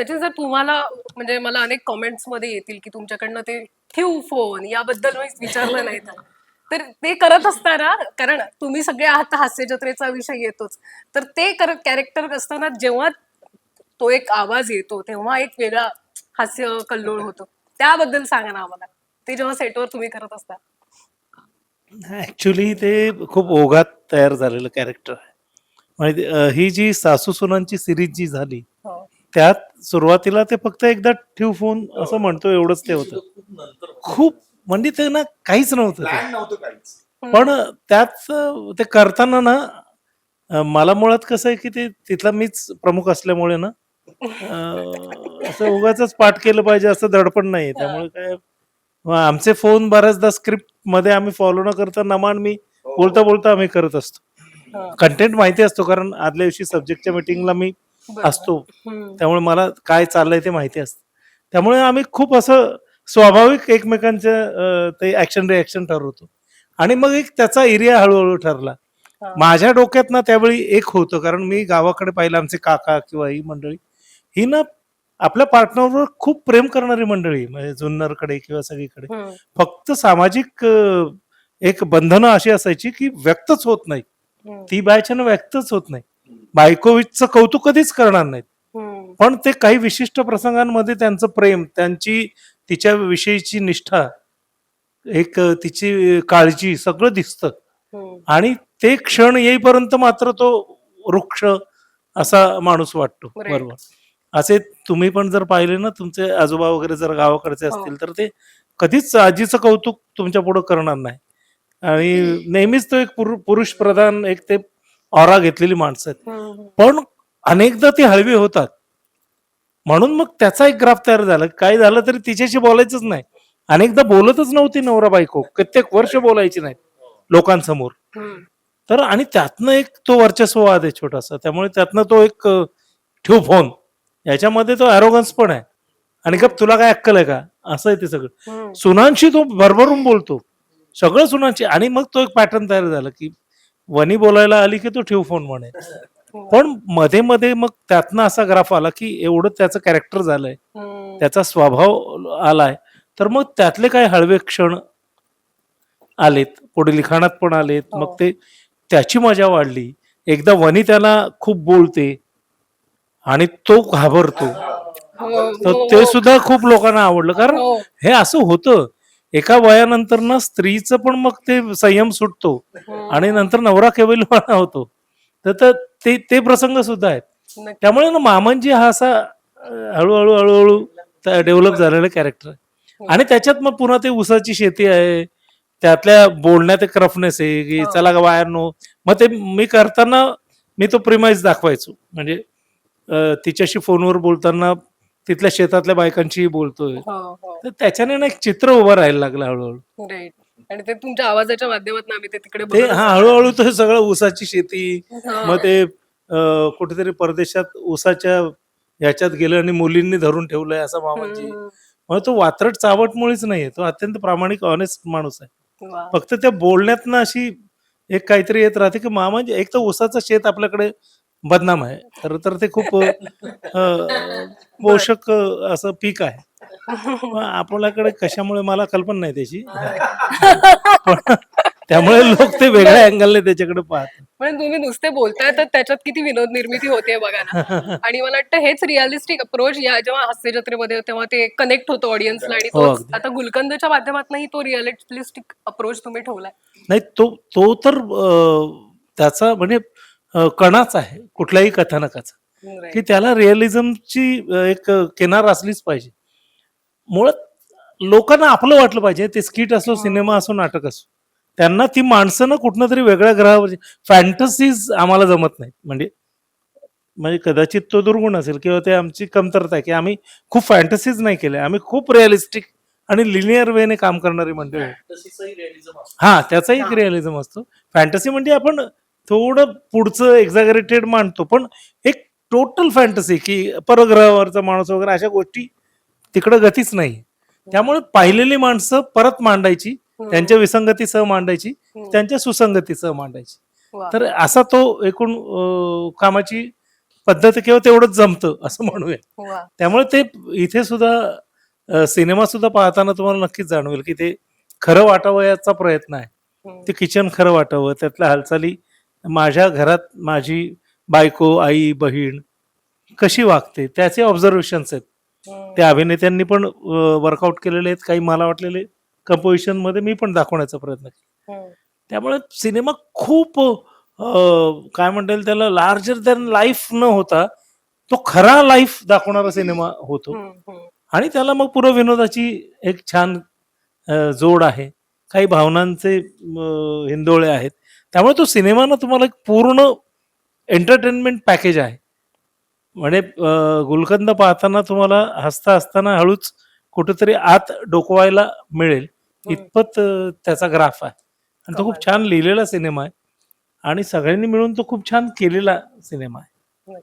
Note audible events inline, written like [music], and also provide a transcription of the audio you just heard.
Sachin sir तुम्हाला म्हणजे मला अनेक कॉमेंट्समध्ये येतील की तुमच्याकडनं ते ठेवू फोन याबद्दल मी विचारलं नाही तर. तर ते करत असताना कारण तुम्ही सगळे आहात हास्य जत्रेचा विषय येतोच. तर ते करत कॅरेक्टर असताना जेव्हा तो एक आवाज येतो तेव्हा एक वेगळा हास्य कल्लोळ होतो. त्याबद्दल सांगा ना आम्हाला. ते जेव्हा सेटवर तुम्ही करत असता. ऍक्च्युली ते खूप ओघात तयार झालेलं कॅरेक्टर आहे. म्हणजे ही जी सासू सुनांची सिरीज जी झाली हो. त्यात सुरुवातीला ते फक्त एकदा ठेव फोन असं म्हणतो एवढंच ते होतं. खूप म्हणजे ते ना काहीच नव्हतं ते. पण त्यात अं, ते करताना ना अं, मला मुळात कसं आहे की ते तिथला मीच प्रमुख असल्यामुळे ना अं, असं उगाच पाठ केलं पाहिजे असं दडपण नाही त्यामुळे काय मग आमचे फोन बऱ्याचदा स्क्रिप्टमध्ये आम्ही फॉलो न करता नमान मी बोलता बोलता आम्ही करत असतो. हा. कंटेंट माहिती असतो कारण आदल्या दिवशी सब्जेक्टच्या मिटिंगला मी. असतो. त्यामुळे मला काय चाललंय ते माहिती असतं. त्यामुळे आम्ही खूप असं स्वाभाविक एकमेकांचं ते ऍक्शन रिॲक्शन ठरवतो. आणि मग एक त्याचा एरिया हळूहळू ठरला. माझ्या डोक्यात ना त्यावेळी एक होतं. कारण मी गावाकडे पाहिलं आमचे काका किंवा ही मंडळी. ही ना आपल्या पार्टनरवर खूप प्रेम करणारी मंडळी. म्हणजे जुन्नरकडे किंवा सगळीकडे. फक्त सामाजिक एक बंधनं अशी असायची की व्यक्तच होत नाही. ती बायच्यानं व्यक्तच होत नाही. बायकोविचचं कौतुक कधीच करणार नाहीत. पण ते काही विशिष्ट प्रसंगांमध्ये त्यांचं प्रेम त्यांची तिच्या विषयीची निष्ठा एक तिची काळजी सगळं दिसतं. आणि ते क्षण येईपर्यंत मात्र तो वृक्ष असा माणूस वाटतो. बरोबर असे तुम्ही पण जर पाहिले ना तुमचे आजोबा वगैरे जर गावाकडचे हो. असतील तर ते कधीच आजीचं कौतुक तुमच्यापुढे करणार नाही आणि नेहमीच तो एक पुरुष प्रधान एक ते ऑरा घेतलेली माणसं आहेत. पण अनेकदा ती हळवी होतात. म्हणून मग त्याचा एक ग्राफ तयार झाला. काय झालं तरी तिच्याशी बोलायचंच नाही. अनेकदा बोलतच नव्हती नवरा बायको. कित्येक वर्ष बोलायची नाही लोकांसमोर. तर आणि त्यातनं एक तो वर्चस्ववाद आहे छोटासा. त्यामुळे त्यातनं तो एक ठेव फोन. याच्यामध्ये तो अरोगन्स पण आहे. आणि गप तुला काय अक्कल आहे का? असं आहे ते सगळं. सुनांशी तो भरभरून बोलतो. सगळं सुनांशी. आणि मग तो एक पॅटर्न तयार झाला की वनी बोलायला आली की तो ठेव फोन म्हणे. पण मध्ये मध्ये मग त्यातनं असा ग्राफ आला की एवढं त्याचं कॅरेक्टर झालंय. त्याचा स्वभाव आलाय. तर मग त्यातले काय हळवे क्षण आलेत. पुढे लिखाणात पण आलेत. हो. मग ते त्याची मजा वाढली. एकदा वनी त्याला खूप बोलते आणि तो घाबरतो. हो, तर हो, ते हो. सुद्धा खूप लोकांना आवडलं. कारण. हे असं होतं. एका वयानंतर ना स्त्रीचं पण मग ते संयम सुटतो. हम्म. आणि नंतर नवरा केवलवाना होतो. तर ते ते प्रसंग सुद्धा आहेत. त्यामुळे ना मामनजी हा असा हळूहळू हळूहळू डेव्हलप झालेला कॅरेक्टर आहे. आणि त्याच्यात मग पुन्हा ते ऊसाची शेती आहे. त्यातल्या बोलण्यात एक रफनेस आहे की हो. चला का बाहेर नो. मग ते मी करताना मी तो प्रिमाइज दाखवायचो. म्हणजे तिच्याशी फोनवर बोलताना तिथल्या शेतातल्या बायकांशी बोलतोय हो, हो. तर त्याच्याने ना एक चित्र उभं राहायला लागलं हळूहळू Right. आणि ते तुमच्या आवाजाच्या माध्यमातून आम्ही ते तिकडे ते बघत हा. हळूहळू तो सगळं ऊसाची शेती हा. मग ते अं, कुठेतरी परदेशात ऊसाच्या ह्याच्यात गेलं आणि मुलींनी धरून ठेवलंय असा मामाजी हम्म. मग तो वात्रट चावट मुळीच नाहीये तो अत्यंत प्रामाणिक ऑनेस्ट माणूस आहे वा. फक्त त्या बोलण्यात अशी एक काहीतरी येत राहते की मामाजी एक तर ऊसाचं शेत आपल्याकडे बदनाम आहे. तर तर ते खूप अं, पोषक अं, असं पीक आहे. [laughs] मग आपल्याकडे कशामुळे मला कल्पना नाही त्याची. [laughs] पण त्यामुळे लोक ते वेगळ्या अँगलने त्याच्याकडे पाहतात. पण तुम्ही नुसते बोलताय तर त्याच्यात किती विनोद निर्मिती होते बघा ना. [laughs] आणि मला वाटतं हेच रिअलिस्टिक अप्रोच या जेव्हा हास्य जत्रेमध्ये तेव्हा ते कनेक्ट होतो ऑडियन्सला आणि हो, अगदी. आता गुलकंदच्या माध्यमातूनही तो रिअलिस्टिक अप्रोच तुम्ही ठेवलाय. नाही तो तो तर अं, त्याचा म्हणजे कणाच आहे कुठल्याही कथानकाचा. की त्याला रिअलिझमची एक किनार असलीच पाहिजे. मुळात लोकांना आपलं वाटलं पाहिजे ते स्किट असो सिनेमा असो नाटक असो. त्यांना ती माणसं ना कुठनं तरी वेगळ्या ग्रहावर फॅन्टसीज आम्हाला जमत नाही म्हणजे म्हणजे कदाचित तो दुर्गुण असेल किंवा ते आमची कमतरता आहे की आम्ही खूप फॅन्टसीज नाही केले. आम्ही खूप रिअलिस्टिक आणि लिनियर वेने काम करणारी मंडळी. आहे. हा त्याचा एक. रिअलिझम असतो. फॅन्टसी म्हणजे आपण थोडं पुढचं एक्झागरेटेड मांडतो पण एक टोटल फॅन्टसी की परग्रहावरचा माणूस वगैरे अशा गोष्टी तिकडे गतीच नाही त्यामुळे पाहिलेली माणसं परत मांडायची. त्यांच्या विसंगतीसह मांडायची. त्यांच्या सुसंगतीसह मांडायची. तर असा तो एकूण कामाची पद्धत किंवा तेवढंच जमतं असं म्हणूया त्यामुळे ते इथे सुद्धा सिनेमा सुद्धा पाहताना तुम्हाला नक्कीच जाणवेल की ते खरं वाटावं याचा प्रयत्न आहे. ते किचन खरं वाटावं त्यातल्या हालचाली माझ्या घरात माझी बायको आई बहीण कशी वागते त्याचे ऑब्झर्वेशन्स आहेत. त्या अभिनेत्यांनी पण वर्कआउट केलेले आहेत काही मला वाटलेले कंपोजिशनमध्ये मी पण दाखवण्याचा प्रयत्न केला. त्यामुळे सिनेमा खूप काय म्हणता येईल त्याला लार्जर दॅन लाईफ न होता तो खरा लाईफ दाखवणारा सिनेमा होतो. आणि त्याला मग पुरं विनोदाची एक छान जोड आहे काही भावनांचे हिंदोळे आहेत त्यामुळे तो सिनेमा ना तुम्हाला एक पूर्ण एंटरटेनमेंट पॅकेज आहे. म्हणजे गुलकंद पाहताना तुम्हाला हसता हसताना हळूच कुठेतरी आत डोकवायला मिळेल. इतपत त्याचा ग्राफ आहे. आणि तो खूप. छान लिहिलेला सिनेमा आहे. आणि सगळ्यांनी मिळून तो खूप छान केलेला सिनेमा आहे.